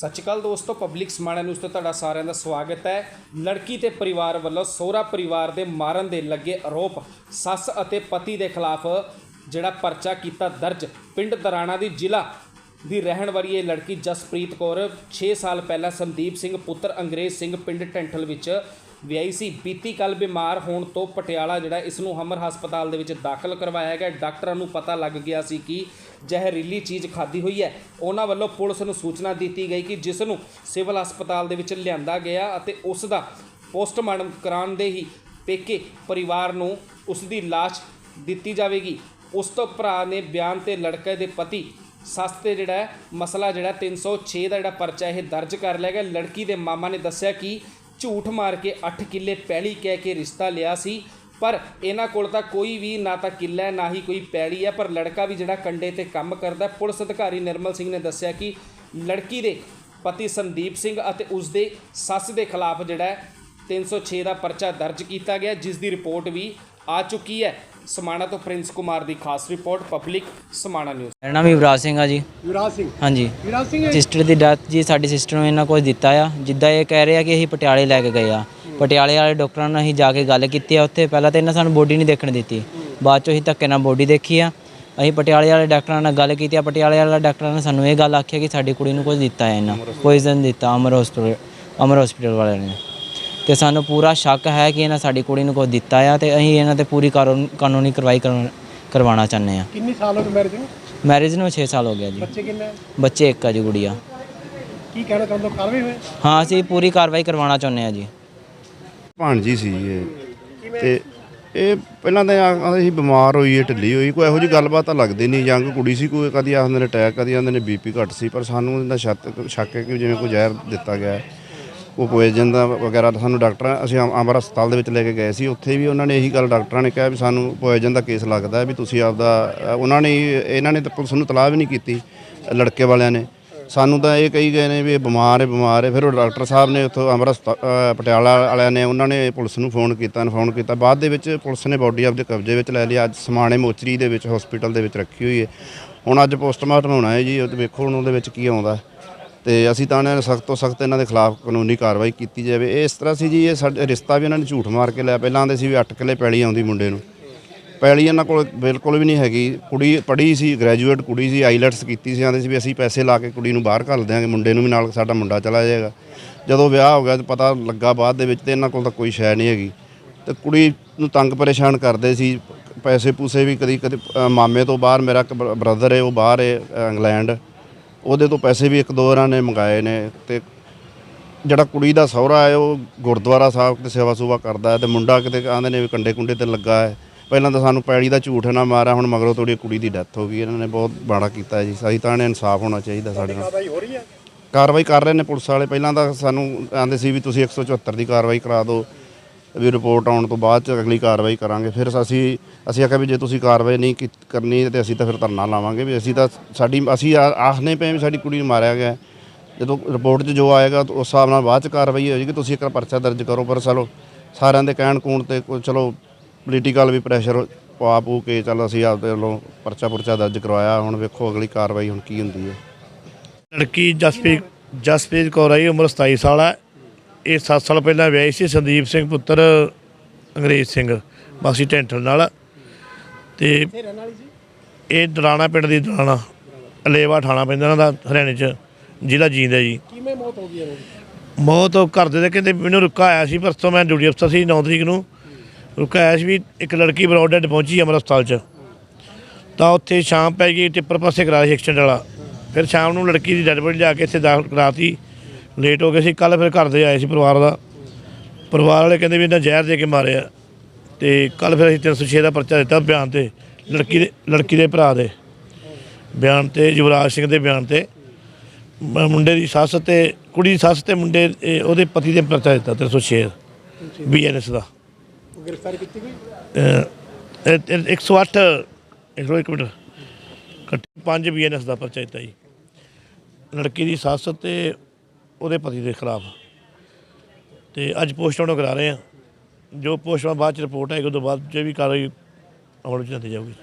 ਸਤਿ ਸ਼੍ਰੀ ਅਕਾਲ ਦੋਸਤੋ public Samana news ਤੇ ਤੁਹਾਡਾ ਸਾਰਿਆਂ ਦਾ ਸਵਾਗਤ ਹੈ। ਲੜਕੀ ਤੇ ਪਰਿਵਾਰ ਵੱਲੋਂ ਸਹੁਰਾ ਪਰਿਵਾਰ ਦੇ ਮਾਰਨ ਦੇ ਲੱਗੇ ਆਰੋਪ, ਸੱਸ ਅਤੇ ਪਤੀ ਦੇ ਖਿਲਾਫ ਜਿਹੜਾ ਪਰਚਾ ਕੀਤਾ ਦਰਜ। ਪਿੰਡ ਦਰਾਣਾ ਦੀ ਜ਼ਿਲ੍ਹਾ ਦੀ ਰਹਿਣ ਵਾਲੀ ਇਹ ਲੜਕੀ ਜਸਪ੍ਰੀਤ ਕੌਰ 6 ਸਾਲ ਪਹਿਲਾਂ ਸੰਦੀਪ ਸਿੰਘ, ਪੁੱਤਰ ਅੰਗਰੇਜ਼ ਸਿੰਘ, ਪਿੰਡ ਟੈਂਠਲ ਵਿੱਚ ਵਿਆਹੀ ਸੀ। ਬੀਤੀ ਕੱਲ ਬਿਮਾਰ ਹੋਣ ਤੋਂ ਪਟਿਆਲਾ ਜਿਹੜਾ ਇਸ ਨੂੰ ਹਮਰ ਹਸਪਤਾਲ ਦੇ ਵਿੱਚ ਦਾਖਲ ਕਰਵਾਇਆ ਗਿਆ। ਡਾਕਟਰਾਂ ਨੂੰ ਪਤਾ ਲੱਗ ਗਿਆ ਸੀ ਕਿ ਜ਼ਹਿਰੀਲੀ ਚੀਜ਼ ਖਾਦੀ ਹੋਈ ਹੈ। ਉਹਨਾਂ ਵੱਲੋਂ ਪੁਲਿਸ ਨੂੰ ਸੂਚਨਾ ਦਿੱਤੀ ਗਈ ਕਿ ਜਿਸ ਨੂੰ ਸਿਵਲ ਹਸਪਤਾਲ ਦੇ ਵਿੱਚ ਲਿਆਂਦਾ ਗਿਆ ਅਤੇ ਉਸ ਦਾ ਪੋਸਟਮਾਰਟਮ ਕਰਾਉਣ ਦੇ ਹੀ ਪੇਕੇ ਪਰਿਵਾਰ ਨੂੰ ਉਸ ਦੀ ਲਾਸ਼ ਦਿੱਤੀ ਜਾਵੇਗੀ। ਉਸ ਤੋਂ ਭਰਾ ਨੇ ਬਿਆਨ ਤੇ ਲੜਕੇ ਦੇ ਪਤੀ ਸੱਸ ਤੇ ਜਿਹੜਾ ਮਸਲਾ ਜਿਹੜਾ 306 ਦਾ ਜਿਹੜਾ ਪਰਚਾ ਇਹ ਦਰਜ ਕਰ ਲਿਆ ਗਿਆ। ਲੜਕੀ ਦੇ ਮਾਮਾ ਨੇ ਦੱਸਿਆ ਕਿ ਝੂਠ ਮਾਰ ਕੇ 8 ਕਿੱਲੇ ਪੈਲੀ ਕਹਿ ਕੇ ਰਿਸ਼ਤਾ ਲਿਆ ਸੀ। ਪਰ ਇਹਨਾਂ ਕੋਲ ਤਾਂ ਕੋਈ ਵੀ ਨਾ ਤਾਂ ਕਿੱਲਾ ਹੈ, ਨਾ ਹੀ ਕੋਈ ਪੈਲੀ ਹੈ ਪਰ ਲੜਕਾ ਵੀ ਜਿਹੜਾ ਕੰਡੇ ਤੇ ਕੰਮ ਕਰਦਾ ਪੁਲਿਸ ਅਧਿਕਾਰੀ ਨਿਰਮਲ ਸਿੰਘ ਨੇ ਦੱਸਿਆ ਕਿ ਲੜਕੀ ਦੇ ਪਤੀ ਸੰਦੀਪ ਸਿੰਘ ਅਤੇ ਉਸ ਦੇ ਸੱਸ ਦੇ ਖਿਲਾਫ ਜਿਹੜਾ ਹੈ 306 ਦਾ ਪਰਚਾ ਦਰਜ ਕੀਤਾ ਗਿਆ ਜਿਸ ਦੀ ਰਿਪੋਰਟ ਵੀ ਆ ਚੁੱਕੀ ਹੈ। ਸਮਾਣਾ ਤੋਂ ਪ੍ਰਿੰਸ ਕੁਮਾਰ ਦੀ ਖਾਸ ਰਿਪੋਰਟ ਪਬਲਿਕ ਸਮਾਣਾ ਨਿਊਜ਼। ਮੇਰਾ ਨਾਮ ਯੁਵਰਾਜ ਸਿੰਘ ਆ ਜੀ। ਯੁਵਰਾਜ ਸਿੰਘ। ਹਾਂਜੀ। ਯੁਵਰਾਜ ਸਿੰਘ ਸਿਸਟਰ ਦੀ ਡੈਥ ਜੀ ਸਾਡੀ ਸਿਸਟਰ ਨੂੰ ਇਹਨਾਂ ਕੁਝ ਦਿੱਤਾ ਆ। ਜਿੱਦਾਂ ਇਹ ਕਹਿ ਰਹੇ ਆ ਕਿ ਅਸੀਂ ਪਟਿਆਲੇ ਲੈ ਕੇ ਗਏ ਆ। ਪਟਿਆਲੇ ਵਾਲੇ ਡਾਕਟਰਾਂ ਨਾਲ ਅਸੀਂ ਜਾ ਕੇ ਗੱਲ ਕੀਤੀ ਆ ਉੱਥੇ। ਪਹਿਲਾਂ ਤਾਂ ਇਹਨਾਂ ਸਾਨੂੰ ਬੋਡੀ ਨਹੀਂ ਦੇਖਣ ਦਿੱਤੀ। ਬਾਅਦ ਚੋਂ ਅਸੀਂ ਧੱਕੇ ਨਾਲ ਬੋਡੀ ਦੇਖੀ ਆ। ਅਸੀਂ ਪਟਿਆਲੇ ਵਾਲੇ ਡਾਕਟਰਾਂ ਨਾਲ ਗੱਲ ਕੀਤੀ ਆ। ਪਟਿਆਲੇ ਵਾਲੇ ਡਾਕਟਰਾਂ ਨੇ ਸਾਨੂੰ ਇਹ ਗੱਲ ਆਖਿਆ ਕਿ ਸਾਡੀ ਕੁੜੀ ਨੂੰ ਕੁਝ ਦਿੱਤਾ ਹੈ ਇਹਨਾਂ ਪੋਇਜ਼ਨ ਦਿੱਤਾ। ਅਮਰ ਹਸਪੀਟਲ ਅਮਰ ਹਸਪੀਟਲ ਵਾਲਿਆਂ ਨੇ। ਤੇ ਸਾਨੂੰ ਪੂਰਾ ਸ਼ੱਕ ਹੈ ਕਿ ਇਹਨਾਂ ਸਾਡੀ ਕੁੜੀ ਨੂੰ ਕੁਝ ਦਿੱਤਾ ਆ ਤੇ ਅਸੀਂ ਇਹਨਾਂ ਤੇ ਪੂਰੀ ਕਾਨੂੰਨ- ਕਾਨੂੰਨੀ ਕਾਰਵਾਈ ਕਰਨ- ਕਰਵਾਉਣਾ ਚਾਹੁੰਦੇ ਆ। ਕਿੰਨੀ ਸਾਲ ਹੋ ਗਏ ਮੈਰਿਜ ਨੂੰ? ਮੈਰਿਜ ਨੂੰ 6 ਸਾਲ ਹੋ ਗਿਆ ਜੀ। ਬੱਚੇ ਕਿੰਨੇ? ਬੱਚੇ ਇੱਕ ਆ ਜੀ ਗੁੜੀਆ। ਕੀ ਕਹਿਣਾ ਚਾਹੁੰਦੇ ਹੋ? ਕਾਰਵਾਈ ਹੋਏ? ਹਾਂ ਅਸੀਂ ਪੂਰੀ ਕਾਰਵਾਈ ਕਰਵਾਉਣਾ ਚਾਹੁੰਦੇ ਆ ਜੀ। ਭਾਣਜੀ ਸੀ ਇਹ। ਤੇ ਇਹ ਪਹਿਲਾਂ ਤਾਂ ਆਂਦੇ ਸੀ ਬਿਮਾਰ ਹੋਈ ਹੈ ਢਿੱਲੀ ਹੋਈ। ਕੋਈ ਇਹੋ ਜੀ ਗੱਲਬਾਤ ਤਾਂ ਲੱਗਦੀ ਨਹੀਂ। ਯੰਗ ਕੁੜੀ ਸੀ ਕੋਈ ਕਦੀ ਆਖਦੇ ਨੇ ਅਟੈਕ ਕਦੀ ਆਖਦੇ ਨੇ ਬੀਪੀ ਘੱਟ ਸੀ। ਪਰ ਸਾਨੂੰ ਇਹਦਾ ਸ਼ੱਕ ਸ਼ੱਕ ਹੈ ਕਿ ਜਿਵੇਂ ਕੋਈ ਜ਼ਹਿਰ ਦਿੱਤਾ ਗਿਆ ਹੈ। ਉਹ ਪੋਇਜ਼ਨ ਦਾ ਵਗੈਰਾ ਸਾਨੂੰ ਡਾਕਟਰਾਂ ਅਸੀਂ ਅਮ- ਅੰਮ੍ਰਿਤ ਹਸਪਤਾਲ ਦੇ ਵਿੱਚ ਲੈ ਕੇ ਗਏ ਸੀ। ਉੱਥੇ ਵੀ ਉਹਨਾਂ ਨੇ ਇਹੀ ਗੱਲ ਡਾਕਟਰਾਂ ਨੇ ਕਿਹਾ ਵੀ ਸਾਨੂੰ ਪੋਇਜ਼ਨ ਦਾ ਕੇਸ ਲੱਗਦਾ ਹੈ ਵੀ ਤੁਸੀਂ ਆਪਦਾ ਅ, ਉਹਨਾਂ ਨੇ ਇਹਨਾਂ ਨੇ ਤਾਂ ਪੁਲਿਸ ਨੂੰ ਤਲਾਹ ਵੀ ਨਹੀਂ ਕੀਤੀ ਲੜਕੇ ਵਾਲਿਆਂ ਨੇ। ਸਾਨੂੰ ਤਾਂ ਇਹ ਕਹੀ ਗਏ ਨੇ ਵੀ ਇਹ ਬਿਮਾਰ ਹੈ ਬਿਮਾਰ ਹੈ। ਫਿਰ ਉਹ ਡਾਕਟਰ ਸਾਹਿਬ ਨੇ ਉੱਥੋਂ ਅੰਮ੍ਰਿਤ ਹਸਪਤਾ- ਪਟਿਆਲਾ ਵਾਲਿਆਂ ਨੇ ਉਹਨਾਂ ਨੇ ਪੁਲਿਸ ਨੂੰ ਫੋਨ ਕੀਤਾ ਫੋਨ ਕੀਤਾ। ਬਾਅਦ ਦੇ ਵਿੱਚ ਪੁਲਿਸ ਨੇ ਬੋਡੀ ਆਪਦੇ ਕਬਜ਼ੇ ਵਿੱਚ ਲੈ ਲਈ। ਅੱਜ ਸਮਾਣੇ ਮੋਚਰੀ ਦੇ ਵਿੱਚ ਹਸਪੀਟਲ ਦੇ ਵਿੱਚ ਰੱਖੀ ਹੋਈ ਹੈ। ਹੁਣ ਅੱਜ ਪੋਸਟਮਾਰਟਮ ਹੋਣਾ ਹੈ ਜੀ। ਉਹ ਤੇ ਵੇਖੋ ਹੁਣ ਉਹਦੇ ਵਿੱਚ ਕੀ ਆਉਂਦਾ। ਤੇ ਅਸੀਂ ਤਾਂ ਇਹਨਾਂ ਨੇ ਸਖਤ ਤੋਂ ਸਖਤ ਇਹਨਾਂ ਦੇ ਖਿਲਾਫ ਕਾਨੂੰਨੀ ਕਾਰਵਾਈ ਕੀਤੀ ਜਾਵੇ। ਇਹ ਇਸ ਤਰ੍ਹਾਂ ਸੀ ਜੀ, ਇਹ ਸਾਡੇ ਰਿਸ਼ਤਾ ਵੀ ਇਹਨਾਂ ਨੇ ਝੂਠ ਮਾਰ ਕੇ ਲਿਆ। ਪਹਿਲਾਂ ਆਂਦੇ ਸੀ ਵੀ 8 ਕਿੱਲੇ ਪੈਲੀ ਆਉਂਦੀ ਮੁੰਡੇ ਨੂੰ। ਪੈਲੀ ਇਹਨਾਂ ਕੋਲ ਬਿਲਕੁਲ ਵੀ ਨਹੀਂ ਹੈਗੀ। ਕੁੜੀ ਪੜ੍ਹੀ ਸੀ ਗ੍ਰੈਜੂਏਟ ਕੁੜੀ ਸੀ ਆਈਲੈਟਸ ਕੀਤੀ ਸੀ। ਆਂਦੇ ਸੀ ਵੀ ਅਸੀਂ ਪੈਸੇ ਲਾ ਕੇ ਕੁੜੀ ਨੂੰ ਬਾਹਰ ਘੱਲ ਦਿਆਂਗੇ, ਮੁੰਡੇ ਨੂੰ ਵੀ ਨਾਲ ਸਾਡਾ ਮੁੰਡਾ ਚਲਾ ਜਾਏਗਾ। ਜਦੋਂ ਵਿਆਹ ਹੋ ਗਿਆ ਤੇ ਪਤਾ ਲੱਗਾ ਬਾਅਦ ਦੇ ਵਿੱਚ ਤੇ ਇਹਨਾਂ ਕੋਲ ਤਾਂ ਕੋਈ ਸ਼ੈ ਨਹੀਂ ਹੈਗੀ। ਤੇ ਕੁੜੀ ਨੂੰ ਤੰਗ ਪਰੇਸ਼ਾਨ ਕਰਦੇ ਸੀ। ਪੈਸੇ ਪੂਸੇ ਵੀ ਕਦੀ ਕਦੀ ਮਾਮੇ ਤੋਂ ਬਾਹਰ, ਮੇਰਾ ਇੱਕ ਬ੍ਰਦਰ ਹੈ ਉਹ ਬਾਹਰ ਹੈ ਇੰਗਲੈਂਡ। ਉਹਦੇ ਤੋਂ ਪੈਸੇ ਵੀ ਇੱਕ ਦੋ ਵਾਰਾਂ ਨੇ ਮੰਗਾਏ ਨੇ ਤੇ ਜਿਹੜਾ ਕੁੜੀ ਦਾ ਸਹੁਰਾ ਹੈ ਉਹ ਗੁਰਦੁਆਰਾ ਸਾਹਿਬ ਤੇ ਸੇਵਾ ਸੁਵਾ ਕਰਦਾ ਹੈ ਤੇ ਮੁੰਡਾ ਕਿਤੇ ਆਂਦੇ ਨੇ ਵੀ ਕੰਡੇ ਕੁੰਡੇ ਤੇ ਲੱਗਾ ਹੈ। ਪਹਿਲਾਂ ਤਾਂ ਸਾਨੂੰ ਪੈੜੀ ਦਾ ਝੂਠ ਨਾ ਮਾਰਿਆ ਹੁਣ ਮਗਰੋਂ ਥੋੜੀ ਕੁੜੀ ਦੀ ਡੈਥ ਹੋ ਗਈ ਇਹਨਾਂ ਨੇ ਬਹੁਤ ਬਾੜਾ ਕੀਤਾ ਜੀ। ਸਹੀ ਤਾਂ ਨੇ ਇਨਸਾਫ ਹੋਣਾ ਚਾਹੀਦਾ ਸਾਡੇ ਨਾਲ। ਕਾਰਵਾਈ ਹੋ ਰਹੀ ਹੈ? ਕਾਰਵਾਈ ਕਰ ਰਹੇ ਨੇ ਪੁਲਿਸ ਵਾਲੇ। ਪਹਿਲਾਂ ਤਾਂ ਸਾਨੂੰ ਆਂਦੇ ਸੀ ਵੀ ਤੁਸੀਂ 174 ਦੀ ਕਾਰਵਾਈ ਕਰਾ ਦਿਓ। ਵੀ ਰਿਪੋਰਟ ਆਉਣ ਤੋਂ ਬਾਅਦ ਚ ਅਗਲੀ ਕਾਰਵਾਈ ਕਰਾਂਗੇ। ਫਿਰ ਅਸੀਂ ਅਸੀਂ ਆਖਿਆ ਵੀ ਜੇ ਤੁਸੀਂ ਕਾਰਵਾਈ ਨਹੀਂ ਕੀ- ਕਰਨੀ ਤੇ ਅਸੀਂ ਤਾਂ ਫਿਰ ਧਰਨਾ ਲਾਵਾਂਗੇ ਵੀ ਅਸੀਂ ਤਾਂ ਸਾਡੀ, ਅਸੀਂ ਆ- ਆਖਨੇ ਪਏ ਵੀ ਸਾਡੀ ਕੁੜੀ ਨੂੰ ਮਾਰਿਆ ਗਿਆ। ਹੈ। ਜਦੋਂ ਰਿਪੋਰਟ 'ਚ ਜੋ ਆਏਗਾ ਤਾਂ ਉਸ ਹਿਸਾਬ ਨਾਲ ਬਾਅਦ ਚ ਕਾਰਵਾਈ ਹੋਏਗੀ। ਤੁਸੀਂ ਇੱਕ ਪਰਚਾ ਦਰਜ ਕਰੋ ਪਰ ਚਲੋ ਸਾਰਿਆਂ ਦੇ ਕਹਿਣ ਕੂਣ ਤੇ ਕੋਈ ਚਲੋ ਪੋਲੀਟੀਕਲ ਵੀ ਪ੍ਰੈਸ਼ਰ ਪਾ ਪੂ ਕੇ ਚਲੋ ਅਸੀਂ ਆਪਦੇ ਵੱਲੋਂ ਪਰਚਾ ਪੁਰਚਾ ਦਰਜ ਕਰਵਾਇਆ। ਹੁਣ ਵੇਖੋ ਅਗਲੀ ਕਾਰਵਾਈ ਹੁਣ ਕੀ ਹੁੰਦੀ ਹੈ। ਲੜਕੀ ਜਸਪ੍ਰੀਤ ਜਸਪ੍ਰੀਤ ਕੌਰ ਆਈ, ਉਮਰ 27 ਸਾਲ ਹੈ। ਇਹ 7 ਸਾਲ ਪਹਿਲਾਂ ਵਿਆਹੀ ਸੀ ਸੰਦੀਪ ਸਿੰਘ ਪੁੱਤਰ ਅੰਗਰੇਜ਼ ਸਿੰਘ ਬਾਸੀ ਟੈਂਟਲ ਨਾਲ। ਤੇ ਇਹ ਦਰਾਣਾ ਪਿੰਡ ਦੀ ਦਰਾਣਾ ਅਲੇਵਾ ਠਾਣਾ ਪੈਂਦਾ ਇਹਨਾਂ ਦਾ ਹਰਿਆਣੇ ਚ ਜ਼ਿਲ੍ਹਾ ਜੀਂਦ ਜੀ। ਕਿਵੇਂ ਮੌਤ ਹੋ ਗਈ ਇਹਨਾਂ ਦੀ? ਮੌਤ ਉਹ ਘਰ ਦੇ ਕਹਿੰਦੇ ਮੈਨੂੰ ਰੁਕਾ ਆਇਆ ਸੀ ਪਰਸੋਂ ਮੈਂ ਡਿਊਟੀ ਅਫਸਰ ਸੀ 9 ਤਰੀਕ ਨੂੰ। ਰੁਕਾ ਆਇਆ ਸੀ ਵੀ ਇੱਕ ਲੜਕੀ ਬਰੋਡਡ ਪਹੁੰਚੀ ਅਮਰ ਹਸਪਤਾਲ ਚ। ਤਾਂ ਉੱਥੇ ਸ਼ਾਮ ਪੈ ਗਈ ਟਿੱਪਰ ਪਾਸੇ ਕਰਾ ਸੀ ਐਕਸੀਡੈਂਟ ਵਾਲਾ। ਫਿਰ ਸ਼ਾਮ ਨੂੰ ਲੜਕੀ ਦੀ ਡੈਡ ਬੋਡੀ ਲਿਆ ਕੇ ਇੱਥੇ ਦਾਖਲ ਕਰਾਤੀ। ਲੇਟ ਹੋ ਗਏ ਸੀ ਕੱਲ ਫਿਰ ਘਰ ਦੇ ਆਏ ਸੀ ਪਰਿਵਾਰ ਦਾ। ਪਰਿਵਾਰ ਵਾਲੇ ਕਹਿੰਦੇ ਵੀ ਇਹਨਾਂ ਜ਼ਹਿਰ ਦੇ ਕੇ ਮਾਰਿਆ ਤੇ ਕੱਲ ਫਿਰ ਅਸੀਂ 306 ਦਾ ਪਰਚਾ ਦਿੱਤਾ ਬਿਆਨ ਤੇ ਲੜਕੀ ਦੇ ਲੜਕੀ ਦੇ ਭਰਾ ਦੇ। ਬਿਆਨ ਤੇ ਯੁਵਰਾਜ ਸਿੰਘ ਦੇ ਬਿਆਨ ਤੇ। ਮ- ਮੁੰਡੇ ਦੀ ਸੱਸ ਤੇ ਕੁੜੀ ਦੀ ਸੱਸ ਤੇ ਮੁੰਡੇ ਇਹ ਉਹਦੇ ਪਤੀ ਦੇ ਪਰਚਾ ਦਿੱਤਾ 306 ਬੀਐਨਐਸ ਦਾ। ਗ੍ਰਿਫਤਾਰ ਕੀਤੀ ਗਈ? ਅਹ ਇਹ- ਇਹ 108 ਇੱਕ ਇੱਕ ਮਿੰਟ। ਕੱਟ 5 ਬੀਐਨਐਸ ਦਾ ਪਰਚਾ ਦਿੱਤਾ ਜੀ। ਲੜਕੀ ਦੀ ਸੱਸ ਤੇ ਉਹਦੇ ਪਤੀ ਦੇ ਖਿਲਾਫ। ਤੇ ਅੱਜ ਪੋਸਟਮਾਰਟਮ ਕਰਾ ਰਹੇ ਆ ਜੋ ਪੋਸਟਮਾਰਟਮ ਬਾਅਦ ਚ ਰਿਪੋਰਟ ਆਏਗੀ ਉਹ ਤੋਂ ਬਾਅਦ ਜੇ ਵੀ ਕਾਰਵਾਈ ਅਮਲ ਵਿੱਚ ਲਿਆਂਦੀ ਜਾਊਗੀ।